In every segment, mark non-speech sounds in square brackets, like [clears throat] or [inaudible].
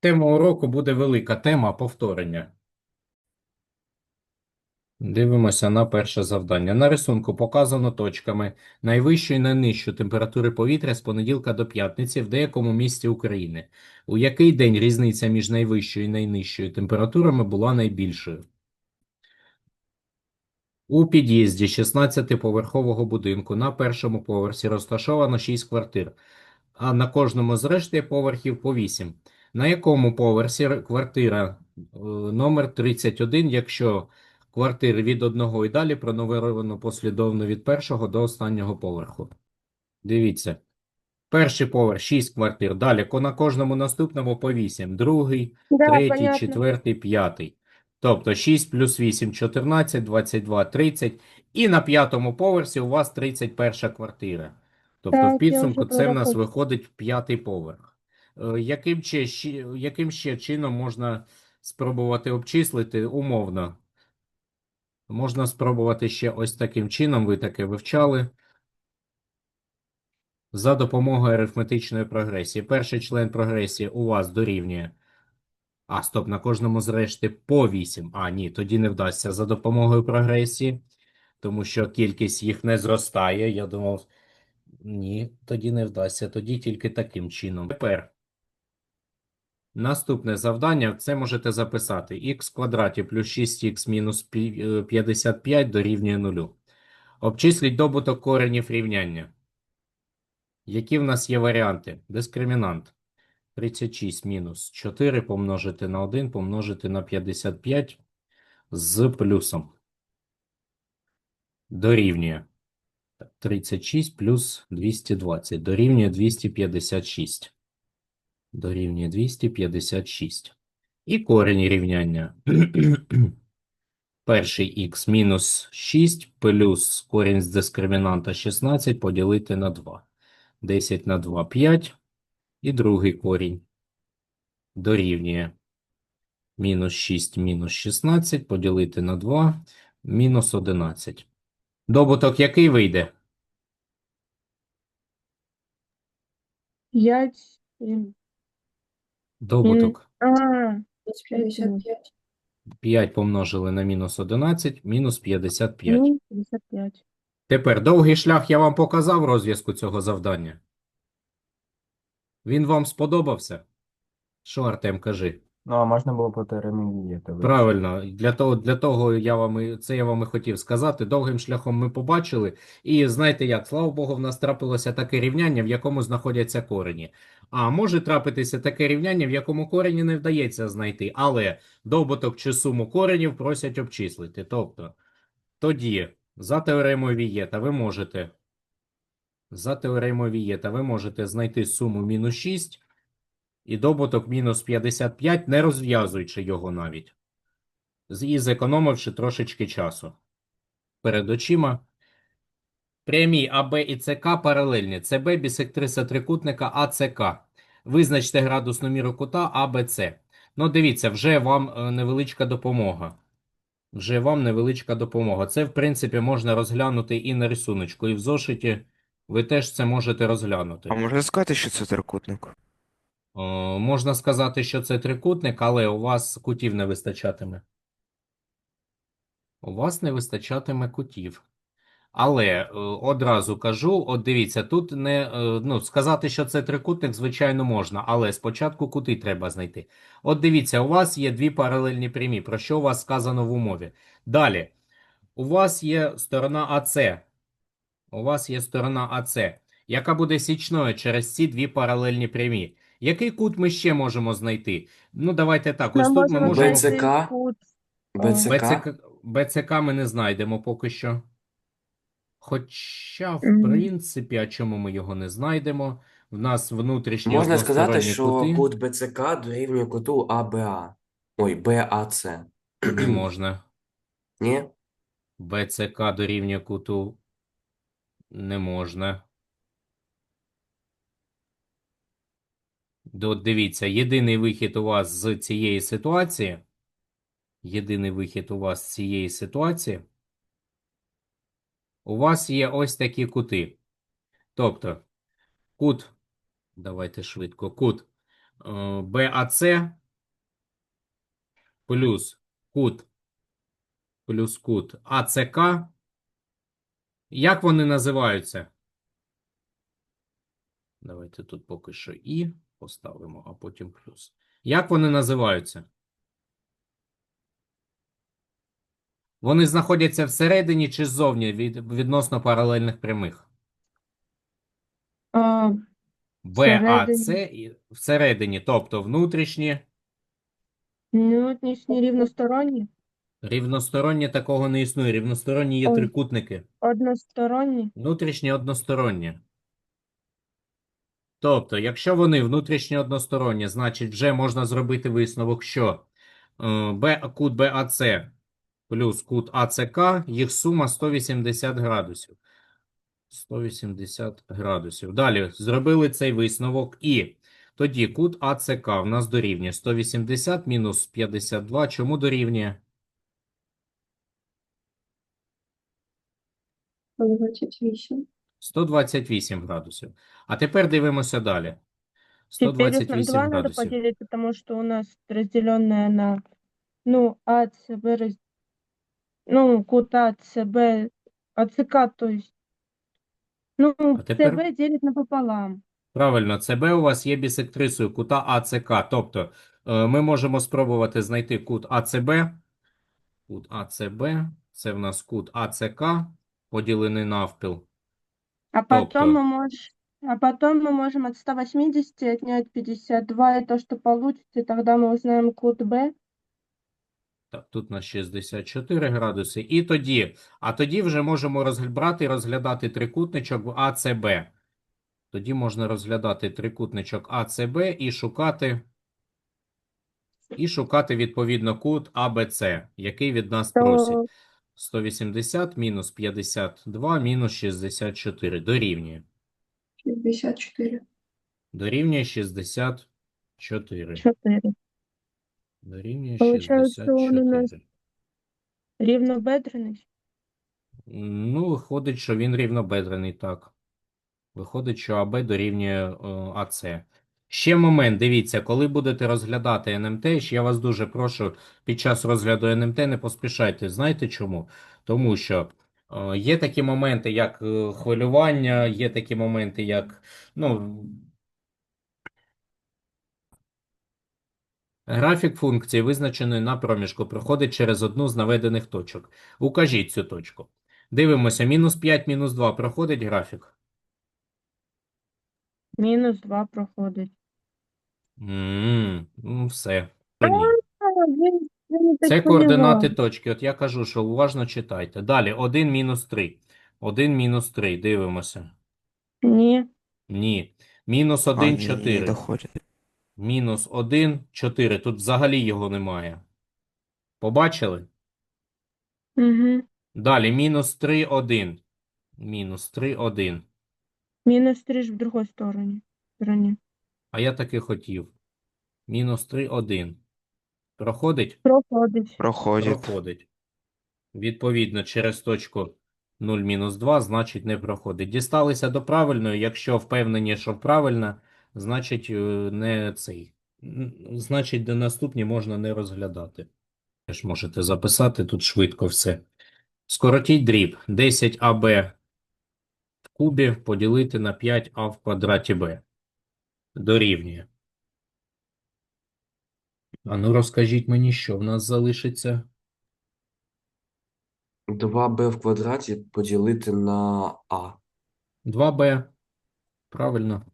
Тема уроку буде велика тема повторення. Дивимося на перше завдання. На рисунку показано точками найвищу і найнижчу температури повітря з понеділка до п'ятниці в деякому місті України. У який день різниця між найвищою і найнижчою температурами була найбільшою? У під'їзді 16-поверхового будинку на першому поверсі розташовано 6 квартир, а на кожному з решти поверхів по 8. На якому поверсі квартира е, номер 31, якщо квартири від одного і далі пронумеровано послідовно від першого до останнього поверху? Дивіться. Перший поверх 6 квартир. Далі на кожному наступному по 8. Другий, Да, третій, понятно. четвертий, п'ятий. Тобто 6 плюс 8 – 14, 22 – 30. І на п'ятому поверсі у вас 31 квартира. Тобто в Так, я підсумку це в нас виходить п'ятий поверх. Е, Яким, ще, яким ще чином можна спробувати обчислити умовно? Можна спробувати ще ось таким чином, ви таке вивчали. За допомогою арифметичної прогресії. Перший член прогресії у вас дорівнює. А, стоп, на кожному з решти по 8. А, ні, тоді не вдасться за допомогою прогресії, тому що кількість їх не зростає. Я думав, ні, тоді не вдасться. Тоді тільки таким чином. Тепер наступне завдання. Це можете записати. х квадраті плюс 6х мінус е, 55 дорівнює 0. Обчисліть добуток коренів рівняння. Які в нас є варіанти? Дискримінант. 36 мінус 4 помножити на 1 помножити на 55 з плюсом. Дорівнює. 36 плюс 220. Дорівнює 256. Дорівнює 256. І корінь рівняння. [clears throat] Перший х мінус 6 плюс корінь з дискримінанта 16 поділити на 2. 10 на 2 – 5. І другий корінь дорівнює мінус 6 мінус 16 поділити на 2 мінус 11. Добуток який вийде? П'ять. сім. Добуток А, 55. 5 помножили на мінус 11, мінус 55. ну, 55. Тепер довгий шлях я вам показав розв'язку цього завдання. Він вам сподобався? Що, Артем, кажи? Ну, а можна було по теоремі Правильно, для того, для того я вам і- це я вам і хотів сказати. Довгим шляхом ми побачили. І знаєте як, слава Богу, в нас трапилося таке рівняння, в якому знаходяться корені. А може трапитися таке рівняння, в якому корені не вдається знайти, але добуток чи суму коренів просять обчислити. Тобто, тоді за теоремою Вієта ви можете за теоремою Вієта ви можете знайти суму мінус 6 і добуток мінус 55, не розв'язуючи його навіть. І зекономивши трошечки часу. Перед очима. Прямі АБ і ЦК паралельні. ЦБ бісектриса трикутника АЦК. Визначте градусну міру кута АБЦ. Ну, дивіться, вже вам е, невеличка допомога. Вже вам невеличка допомога. Це, в принципі, можна розглянути і на рисуночку, і в зошиті. Ви теж це можете розглянути. А можна сказати, що це трикутник? Е, Можна сказати, що це трикутник, але у вас кутів не вистачатиме. У вас не вистачатиме кутів. Але е, одразу кажу, от дивіться, тут не е, ну, сказати, що це трикутник, звичайно, можна, але спочатку кути треба знайти. От дивіться, у вас є дві паралельні прямі, про що у вас сказано в умові. Далі, у вас є сторона АЦ. У вас є сторона АЦ, яка буде січною через ці дві паралельні прямі. Який кут ми ще можемо знайти? Ну, давайте так. Ось Ми тут ми можемо. БЦК. кут. БЦК. БЦК, БЦК ми не знайдемо поки що. Хоча, в принципі, а чому ми його не знайдемо? В нас внутрішні Можна сказати, що кути. кут БЦК дорівнює куту АБА. Ой, БАЦ. Не можна. Ні? БЦК дорівнює куту не можна. Дивіться, єдиний вихід у вас з цієї ситуації. Єдиний вихід у вас з цієї ситуації. У вас є ось такі кути. Тобто, кут, давайте швидко, кут е, БАЦ плюс кут плюс кут АЦК. Як вони називаються? Давайте тут поки що І поставимо, а потім плюс. Як вони називаються? Вони знаходяться всередині чи ззовні від, відносно паралельних прямих? А, БАЦ і всередині, тобто внутрішні, внутрішні рівносторонні, рівносторонні такого не існує. Рівносторонні є Ой. трикутники. односторонні, Внутрішні односторонні. Тобто, якщо вони внутрішні односторонні, значить вже можна зробити висновок, що е, Б, кут БАЦ плюс кут АЦК, їх сума 180 градусів. 180 градусів. Далі зробили цей висновок і тоді кут АЦК в нас дорівнює 180 мінус 52. Чому дорівнює? 28. 128 градусів. А тепер дивимося далі. Теперь 128 два надо градусів. поделить, потому что у нас разделенная на, ну, АЦБ, раз- ну, кут АЦБ, АЦК, то есть, ну, тепер- ЦБ делить напополам. Правильно, ЦБ у вас є бісектрисою кута АЦК. Тобто е, ми можемо спробувати знайти кут АЦБ. Кут АЦБ. Це в нас кут АЦК, поділений навпіл. А потом Тобто- мы можем, а потом мы можем от 180 отнять 52, и то, что получится, и тогда мы узнаем кут Б. Так, тут на 64 градуси. І тоді, а тоді вже можемо розбрати і розглядати трикутничок в АЦБ. Тоді можна розглядати трикутничок АЦБ і шукати, і шукати відповідно кут АБЦ, який від нас просять. То 180 мінус 52 мінус 64 дорівнює. 64. Дорівнює 64. 4. Дорівнює Получається, он у нас 64. Рівнобедрений. Ну, виходить, що він рівнобедрений, так. Виходить, що АБ дорівнює е, АЦ. Ще момент, дивіться, коли будете розглядати НМТ, я вас дуже прошу, під час розгляду НМТ не поспішайте. Знаєте чому? Тому що е, є такі моменти, як е, хвилювання, є такі моменти, як, ну, Графік функції, визначеної на проміжку, проходить через одну з наведених точок. Укажіть цю точку. Дивимося, мінус 5, мінус 2 проходить графік. Мінус 2 проходить. М, Ну, все. То ні. Він- він Це так координати поняла. точки. От я кажу, що уважно читайте. Далі, 1 мінус 3. 1 мінус 3. Дивимося. Ні. Ні. Мінус А, 1, ні, не 4. доходять. Мінус 1, 4. Тут взагалі його немає. Побачили? Угу. Далі, мінус 3, 1. Мінус 3, 1. Мінус 3 ж в другій стороні. стороні. А я таки хотів. Мінус 3, 1. Проходить? Проходить. Проходять. Проходить. Відповідно, через точку 0 мінус 2, значить не проходить. Дісталися до правильної. Якщо впевнені, що правильна, значить е, не цей. Значить, до наступні можна не розглядати. Теж можете записати тут швидко все. Скоротіть дріб 10АБ в кубі поділити на 5А в квадраті Б. Дорівнює. А ну розкажіть мені, що в нас залишиться? 2b в квадраті поділити на а. 2b. Правильно.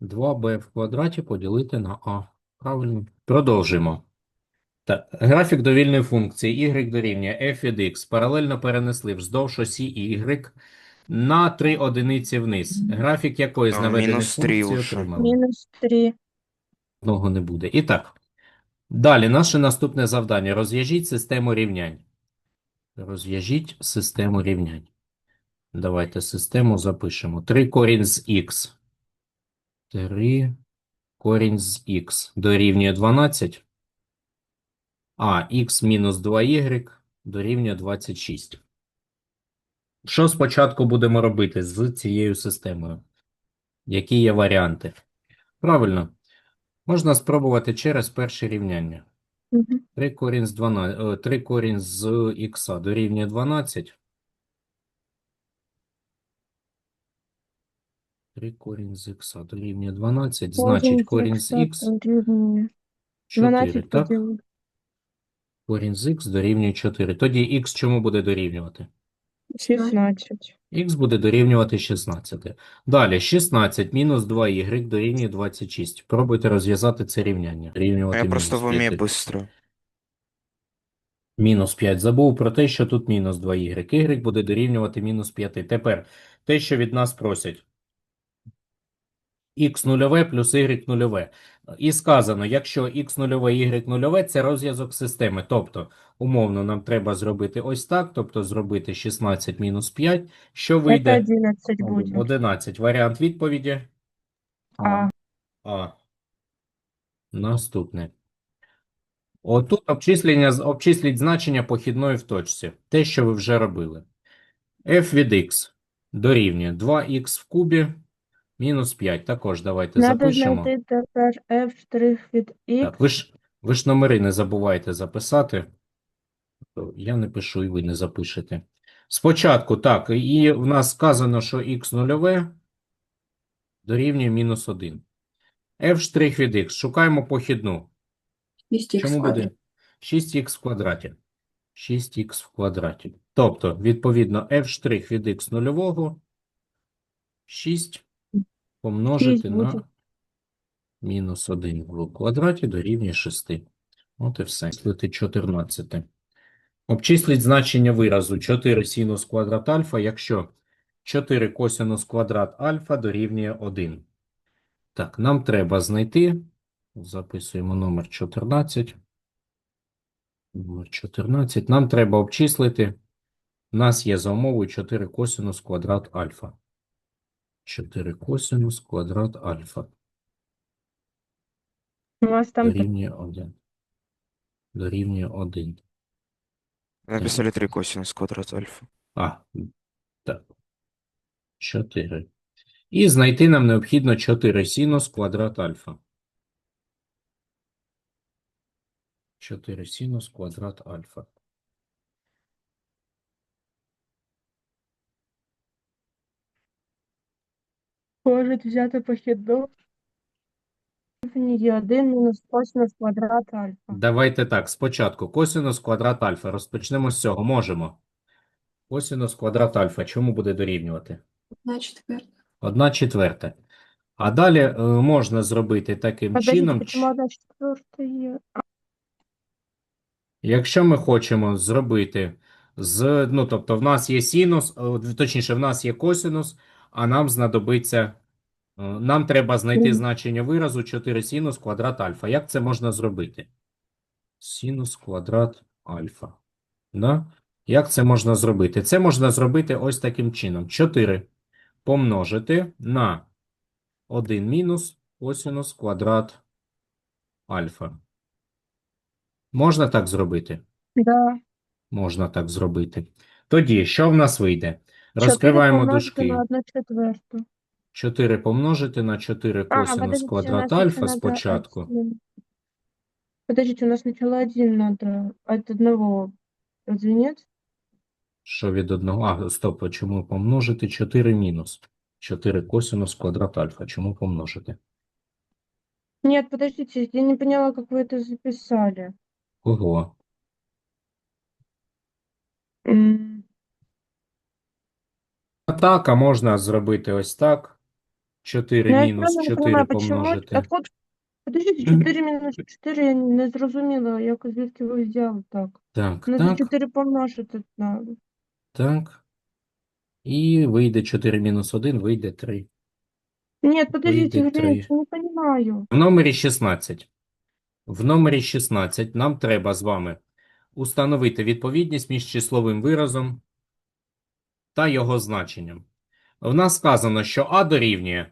2b в квадраті поділити на а. Правильно. Продовжимо. Так, графік довільної функції y дорівнює f від x паралельно перенесли вздовж осі y на 3 одиниці вниз. Графік якої з А, наведених мінус три функцій уже. отримали? Мінус 3. Одного не буде. І так. Далі, наше наступне завдання. Розв'яжіть систему рівнянь. Розв'яжіть систему рівнянь. Давайте систему запишемо. 3 корінь з х. 3 корінь з х дорівнює 12. А х мінус 2y дорівнює 26. Що спочатку будемо робити з цією системою? Які є варіанти? Правильно. Можна спробувати через перше рівняння. Мгм. 3 корінь з 12, 3 корінь з х дорівнює 12. 3 корінь з х дорівнює 12, значить корінь з х 4, 12 так? Корінь з х дорівнює 4. Тоді х чому буде дорівнювати? 16. Х буде дорівнювати 16. Далі 16 мінус 2y дорівнює 26. Пробуйте розв'язати це рівняння. Рівнювати я просто в умі 5. Мінус 5. Забув про те, що тут мінус 2y. y буде дорівнювати мінус 5. Тепер те, що від нас просять. х нульове плюс y нульове. І сказано, якщо х нульове, y нульове – це розв'язок системи. Тобто, умовно, нам треба зробити ось так, тобто зробити 16 мінус 5. Що Это вийде? 11 будет. 11. Варіант відповіді? А. А. Наступне. Отут обчислення, обчисліть значення похідної в точці. Те, що ви вже робили. f від x дорівнює 2x в кубі мінус 5. Також давайте Надо запишемо. знайти тепер f від x. Так, ви ж, ви ж номери не забувайте записати. Я не пишу, і ви не запишете. Спочатку, так, і в нас сказано, що х нульове дорівнює мінус 1. f штрих від x. Шукаємо похідну. Чому буде? 6х в квадраті. 6х в квадраті. Тобто, відповідно, f штрих від x нульового 6 помножити на мінус 1 в квадраті дорівнює 6. От і все. Обчислити 14. Обчисліть значення виразу 4 синус квадрат альфа, якщо 4 косинус квадрат альфа дорівнює 1. Так, нам треба знайти. Записуємо номер 14. Номер 14. Нам треба обчислити. У нас є за умовою 4 косинус квадрат альфа. 4 косинус квадрат альфа. У вас там Дорівнює 1. Дорівнює 1. Написали 3 косинус квадрат альфа. А, так. 4. І знайти нам необхідно 4 синус квадрат альфа. 4 синус квадрат альфа. можуть взяти похідну. Є 1 мінус косинус квадрат альфа. Давайте так, спочатку косинус квадрат альфа. Розпочнемо з цього. Можемо. Косинус квадрат альфа. Чому буде дорівнювати? Одна четверта. 1 четверта. А далі е, можна зробити таким Подождите, чином. одна четверта є? Якщо ми хочемо зробити з, ну, тобто в нас є синус, е, точніше, в нас є косинус, а нам знадобиться, нам треба знайти значення виразу 4 синус квадрат альфа. Як це можна зробити? Синус квадрат альфа. Да? Як це можна зробити? Це можна зробити ось таким чином. 4 помножити на 1 мінус косинус квадрат альфа. Можна так зробити? Да. Можна так зробити. Тоді, що в нас вийде? 4 Розкриваємо дужки. на 1 четверту. 4 помножити на 4 А, косинус подождите, у квадрат альфа надо спочатку. один. Подождите, у нас сначала один надо от одного. Разве нет? Що від одного? А, стоп, а чому помножити 4 мінус? 4 косинус квадрат альфа. Чому помножити? Нет, подождите, я не поняла, как вы это записали. Кого? М, А так, а можна зробити ось так. 4 Ну, мінус 4 понимаю, почему... помножити. Откуда... Подождите, 4 мінус 4, я не зрозуміла, як звідки ви взяли так. Так, Надо так, 4 помножити на... так. І вийде 4 мінус 1, вийде 3. Нет, подождите, Вийде Глеб, три. я не понимаю. В номері 16. В номері 16 нам треба з вами установити відповідність між числовим виразом та його значенням. В нас сказано, що А дорівнює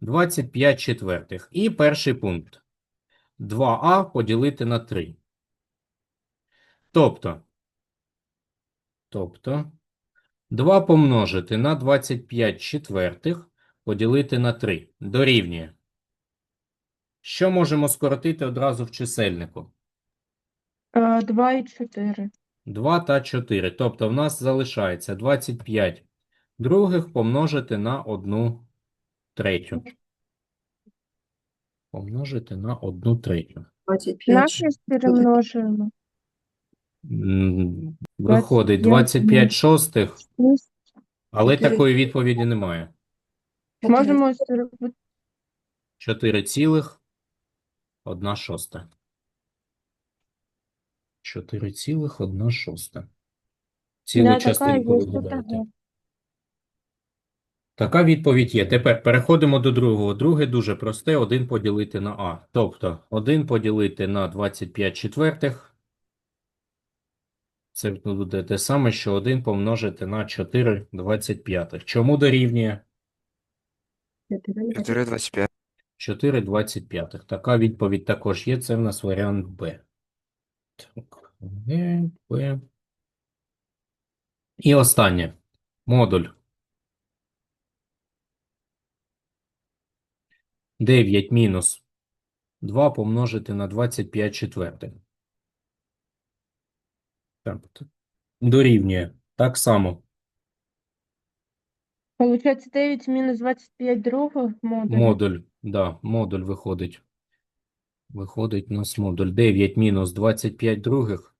25 четвертих. І перший пункт. 2А поділити на 3. Тобто, тобто 2 помножити на 25 четвертих поділити на 3 дорівнює Що можемо скоротити одразу в чисельнику? Е, 2 і 4. 2 та 4. Тобто в нас залишається 25 других помножити на 1 третю. Помножити на 1 третю. 25. Наші перемножуємо. М, Виходить 25 25 шостих, Плюс але Чотири. такої відповіді немає. Можемо зробити 4 цілих 1 шоста. 4 цілих 1 шоста. Цілу Да, така частинку є, що таке. Така відповідь є. Тепер переходимо до другого. Друге дуже просте. 1 поділити на А. Тобто 1 поділити на 25 четвертих. Це буде те саме, що 1 помножити на 4 25. Чому дорівнює? 4 25. 4 25. Така відповідь також є. Це в нас варіант Б. Так, Б, Б. І останнє. Модуль. 9 мінус 2 помножити на 25 четвертих. Так. Дорівнює. Так само. Получається 9 мінус 25 других модулів. Модуль, да, модуль виходить. Виходить у нас модуль 9 мінус 25 других.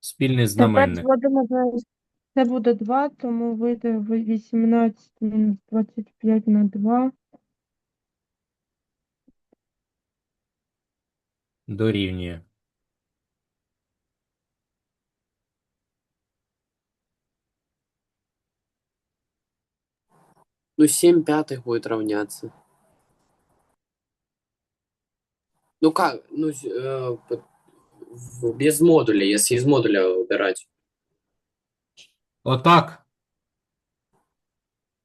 Спільний знаменник. Це буде 2, тому вийде 18 мінус 25 на 2. Дорівнює. Ну, 7 пятых будет равняться. Ну как? Ну, э, в- без модуля, если из модуля убирать. Отак.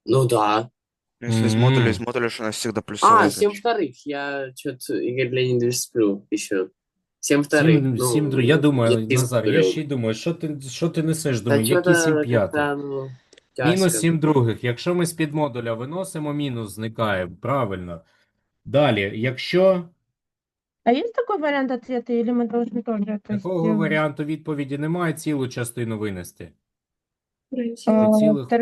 Ну да. Ну, Если из модуля, М. из модуля же у нас всегда плюсовой А, 7 значит. вторых. Я что-то Игорь Леонидович сплю еще. 7 вторых. Сім, ну, сім, друг- я думаю, если из Назар, я модуля. ще й думаю, що ти, що ти несеш? Да Думаю, які чё-то 7 п'ятих? как-то, ну, Мінус тяжко. 7 других. Якщо ми з-під модуля виносимо, мінус зникає. Правильно. Далі, якщо А есть такой вариант ответа, или мы должны тоже это такого сделать? варіанту відповіді немає, цілу частину винести. Третій. А, цілих три